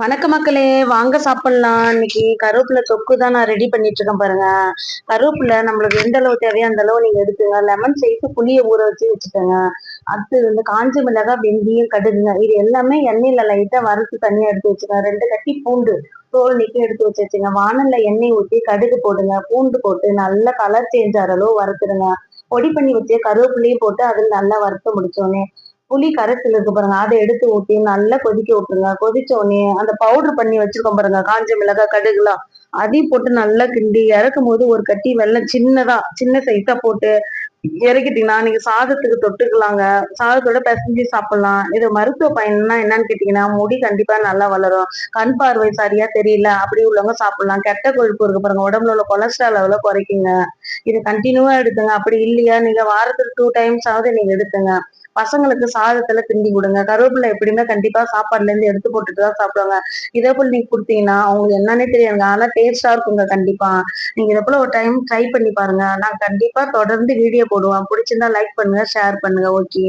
வணக்க மக்களே வாங்க சாப்பிடலாம். இன்னைக்கு கருவேப்பிலை தொக்கு தான் நான் ரெடி பண்ணிட்டு இருக்கேன் பாருங்க. கருவேப்பிலை நம்மளுக்கு எந்த அளவு தேவையோ அந்த அளவு நீங்க எடுத்துங்க லெமன் சேர்த்து புளியை ஊற வச்சு வச்சுக்கோங்க. அடுத்து வந்து காஞ்ச மிளகாய் வெந்தியும் கடுகுங்க. இது எல்லாமே எண்ணெயில லைட்டா வறுத்து தனியா எடுத்து வச்சுக்கோங்க. ரெண்டு கட்டி பூண்டு தோல் நீக்கி எடுத்து வச்சு வச்சுங்க வானல்ல எண்ணெய் ஊற்றி கடுகு போடுங்க. பூண்டு போட்டு நல்லா கலர் சேஞ்ச் ஆகிற அளவு வறுத்துடுங்க. பொடி பண்ணி வச்சு கருவேப்பிலையும் போட்டு அதில் நல்லா வறுத்து முடிச்சோடனே புளி கரைசல் இருக்கு பாருங்க. அதை எடுத்து ஊற்றி நல்லா கொதிக்க விட்டுருங்க. கொதிச்ச உடனே அந்த பவுடர் பண்ணி வச்சிருக்கோம் பாருங்க. காஞ்ச மிளகாய் கடுகுலாம். அதையும் போட்டு நல்லா கிண்டி இறக்கும் போது ஒரு கட்டி வெள்ளம் சின்னதா சின்ன சைஸா போட்டு இறக்கிட்டீங்கன்னா நீங்க சாதத்துக்கு தொட்டுக்கலாங்க. சாதத்தோட பிசைஞ்சு சாப்பிடலாம். இது மருத்துவ பயன்னா என்னன்னு கேட்டீங்கன்னா முடி கண்டிப்பா நல்லா வளரும். கண் பார்வை சரியா தெரியல அப்படி உள்ளவங்க சாப்பிடலாம். கெட்ட கொழுப்பு இருக்கு பாருங்க. உடம்புல உள்ள கொலஸ்ட்ரால் அளவுல குறைக்குங்க. இது கண்டினியூவா எடுத்துங்க. அப்படி இல்லையா? நீங்க வாரத்துக்கு டூ டைம்ஸ் ஆகுது நீங்க எடுத்துங்க. பசங்களுக்கு சாதத்துல கிண்டி கொடுங்க. கருவேப்பிலை எப்படின்னா கண்டிப்பா சாப்பாடுல இருந்து எடுத்து போட்டுட்டு தான் சாப்பிடுவாங்க. இதே போல நீங்க கொடுத்தீங்கன்னா அவங்களுக்கு என்னன்னே தெரியாதுங்க ஆனா டேஸ்டா இருக்குங்க கண்டிப்பா. நீங்க இதை போல ஒரு டைம் ட்ரை பண்ணி பாருங்க. நான் கண்டிப்பா தொடர்ந்து வீடியோ போடுவேன். பிடிச்சிருந்தா லைக் பண்ணுங்க ஷேர் பண்ணுங்க. ஓகே